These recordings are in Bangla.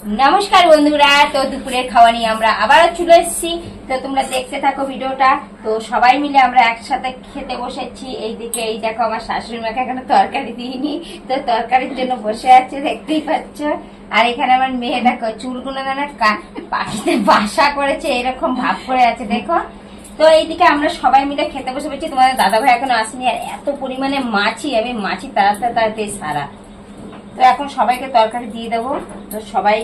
নমস্কার বন্ধুরা, তো দুপুরের খাওয়া নিয়ে আমরা আবারও চলে এসেছি। তো তোমরা দেখতে থাকো ভিডিওটা। তো সবাই মিলে আমরা একসাথে খেতে বসেছি। এইদিকে, এই দেখো আমার শাশুড়ি মাকে এখানে তরকারি দিইনি। তো তরকারির জন্য বসে আছে, দেখতেই পাচ্ছ। আর এখানে আমার মেয়ে দেখো, চুলগুলো না পাখিতে বাসা করেছে, এরকম ভাব করে আছে, দেখো। তো এইদিকে আমরা সবাই মিলে খেতে বসে পেয়েছি তোমাদের দাদা ভাই এখনও আসেনি। আর এত পরিমাণে মাছি, আমি মাছি তাড়াতাড়ি তাড়াতাড়ি সারা। তো এখন সবাইকে তরকারি দিয়ে দেবো। তো সবাই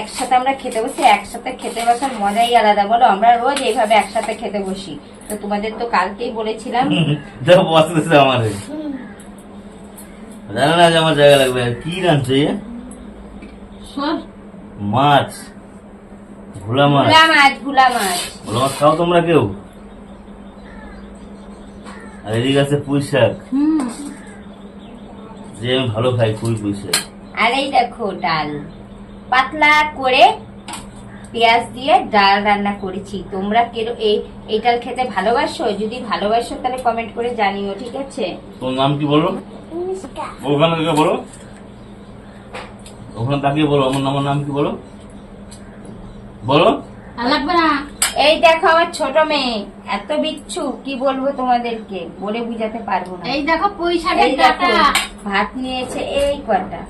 একসাথে আমরা খেতে বসি একসাথে খেতে বসার মজাই আলাদা। বলো আমরা রোজ এইভাবে একসাথে খেতে বসি। তো তোমাদের তো কালকেই বলেছিলাম। না যে আমার জায়গা লাগবে। কি রাঁধছে মাছ। ভোলা মাছ। ভুলা মাছ ভুলা মাছ। ভোলা মাছ খাও তোমরা কেউ? আর এদিকে আছে পুঁই শাক যে আমি ভালো খাই পুঁই শাক আর এই দেখো ডাল। পাতলা করে পেঁয়াজ দিয়ে ডাল রান্না করেছি। তোমরা কেন এই এই ডাল খেতে ভালোবাসো? যদি ভালোবাসো তাহলে কমেন্ট করে জানিও ঠিক আছে? তোমার নাম কি বলো? ওখানে থেকে বলো। ওখানে তাকিয়ে বলো আমার নাম কি বলো? বলো। লাগবে না এই দেখো আমার ছোট মেয়ে এত বিচ্ছু কি বলব তোমাদেরকে? বলে বুঝাতে পারব না। এই দেখো এই দেখো ভাত নিয়েছে এই কটা।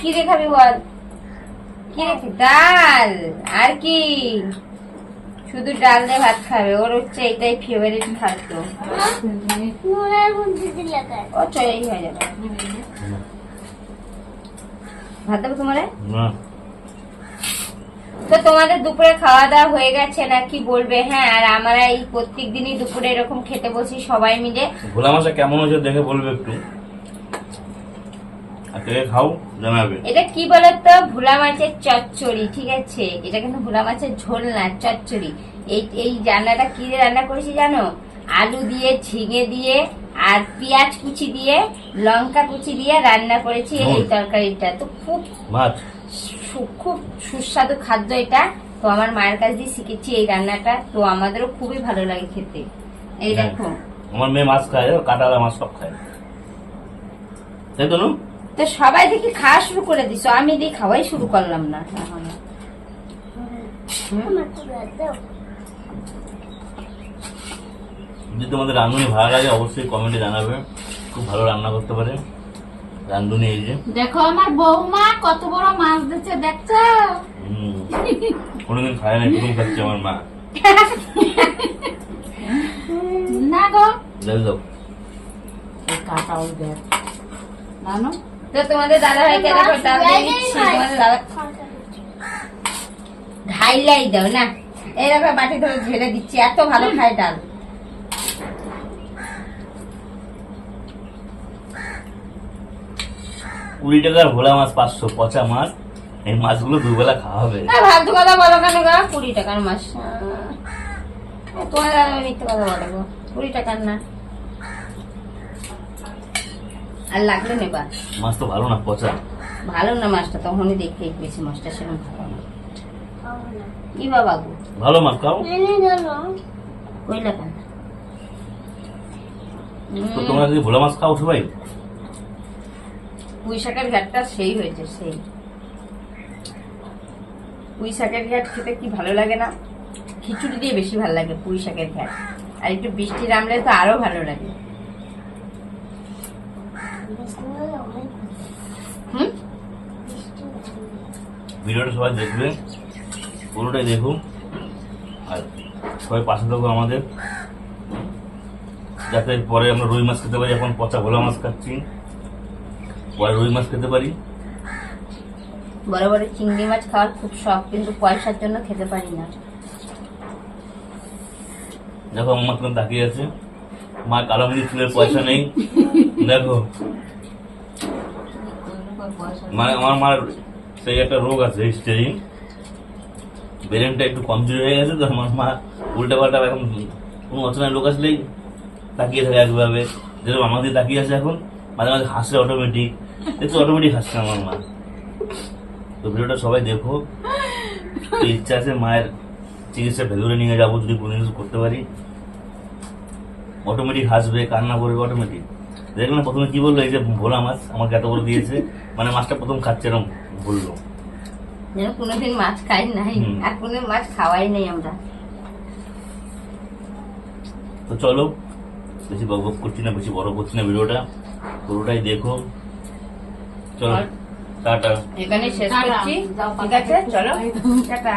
কি দেখাবি বল? কি রেখে ডাল। আর কি? শুধু ডাল দিয়ে ভাত খাবে ওর হচ্ছে এটাই ফেভারিট খাদ্য। ও চলেই হয়ে যাবে। ভাত দেবো তোমার? না। তো তোমাদের দুপুরে খাওয়া দাওয়া হয়ে গেছে না কি বলবে? হ্যাঁ আর আমরা এই প্রত্যেক দিনই দুপুরে এরকম খেতে বসি সবাই মিলে। ভোলা মাছটা কেমন হয়েছে দেখে বলবে একটু। খাও জানাবে। এটা কি বলতো? ভোলা মাছের চচ্চড়ি ঠিক আছে? এটা কিন্তু ভোলা মাছের ঝোল না চচ্চড়ি। এই এই রান্নাটা কি রান্না করেছি জানো? আলু দিয়ে ঝিঙে দিয়ে আর পেঁয়াজ কুচি দিয়ে লঙ্কা কুচি দিয়ে রান্না করেছি এই তরকারিটা। তো খুব মাছ খুব সুস্বাদু খাদ্য এটা। তো আমার মায়ের কাছ দিয়ে শিখেছি এই রান্নাটা। তো আমাদেরও খুবই ভালো লাগে খেতে। এই। দেখো। আমার মেয়ে মাছ খায় কাটালা মাছ সব খায়। তাই তো তো সবাই দেখি খাওয়া শুরু করে দিছো। আমি দিয়ে খাওয়াই শুরু করলাম না। যদি তোমাদের রাঁধুনি ভালো লাগে অবশ্যই কমেন্টে জানাবে। খুব ভালো রান্না করতে পারে। রাঁধুনি এই যে। দেখো আমার বৌমা কত বড় মাছ দিচ্ছে দেখছ? কোনোদিন খায় না প্রথম খাচ্ছে আমার মা। না গো। দেখো দাও। কাটাও দেখ। তো তোমাদের দাদা ডাল তোমাদের দাদা ঢাইলাই দাও না? এই দেখো বাটি ধরে ঢেলে দিচ্ছি এত ভালো খায় ডাল। কুড়ি টাকার ভোলা মাছ পাঁচশো পচা মাছ এই মাছগুলো দুবেলা খাওয়া হবে। কথা বলো কেন গা? কুড়ি টাকার আহ, তোমার ভাই মিথ্যে কথা বলে গো কুড়ি টাকার না। আর লাগলে নেবা মাছ তো ভালো না পচা। ভালো না মাছটা তখনই দেখে বেশি মাছটা সেরকম ভালো না। কি বাবা গো? ভালো মাছ খাও। কইলা কেন? তোমরা যদি ভোলা মাছ খাও সবাই পুঁই শাকের ঘাটটা সেই হয়েছে সেই। পুঁই শাকের ঘাট খেতে কি ভালো লাগে না? খিচুড়ি দিয়ে বেশি ভালো লাগে পুঁই শাকের ঘাট আর একটু বৃষ্টি নামলে তো আরও ভালো লাগে। হুম? ভিডিওটা সবাই দেখবে পুরোটাই দেখুন। আর সবাই পাশে থাকব আমাদের। যাতে পরে আমরা রুই মাছ খেতে পারি এখন পচা ভোলা মাছ খাচ্ছি। পরে রুই মাছ খেতে পারি? বড় বড় চিংড়ি মাছ খাওয়ার খুব শখ কিন্তু পয়সার জন্য খেতে পারি না। দেখো আমার কেন তাকিয়ে আছে। মা কালো মিনি চুলের পয়সা নেই। দেখো। মানে আমার মার সেই একটা রোগ আছে স্টেরিং ব্রেনটা একটু কমজোরি হয়ে গেছে তো আমার মা উল্টা পাল্টা এখন কোনো অচেনা লোক আসলেই তাকিয়ে থাকে একভাবে। যেরকম আমাদের তাকিয়ে আছে এখন মাঝে মাঝে হাসে অটোমেটিক একটু অটোমেটিক হাসছে আমার মা। তো ভিডিওটা সবাই দেখো। ইচ্ছা আছে মায়ের চিকিৎসা ভেতরে নিয়ে যাব যদি কোনো কিছু করতে পারি। অটোমেটিক হাসবে কান্না করবে অটোমেটিক। দেখলাম প্রথমে কি বলল? এই যে ভোলা মাছ আমাকে এত বড় দিয়েছে। মানে মাছটা প্রথম খাচ্ছে এরকম বলল। যেন কোনোদিন মাছ খাই নাই। আর কোনো মাছ খাওয়াই নাই আমরা। তো চলো বেশি বক বক করছি না বেশি বড় করছি না ভিডিওটা। পুরোটাই দেখো। চলো টাটা। এখানে শেষ। করছি। ঠিক আছে চলো। টাটা।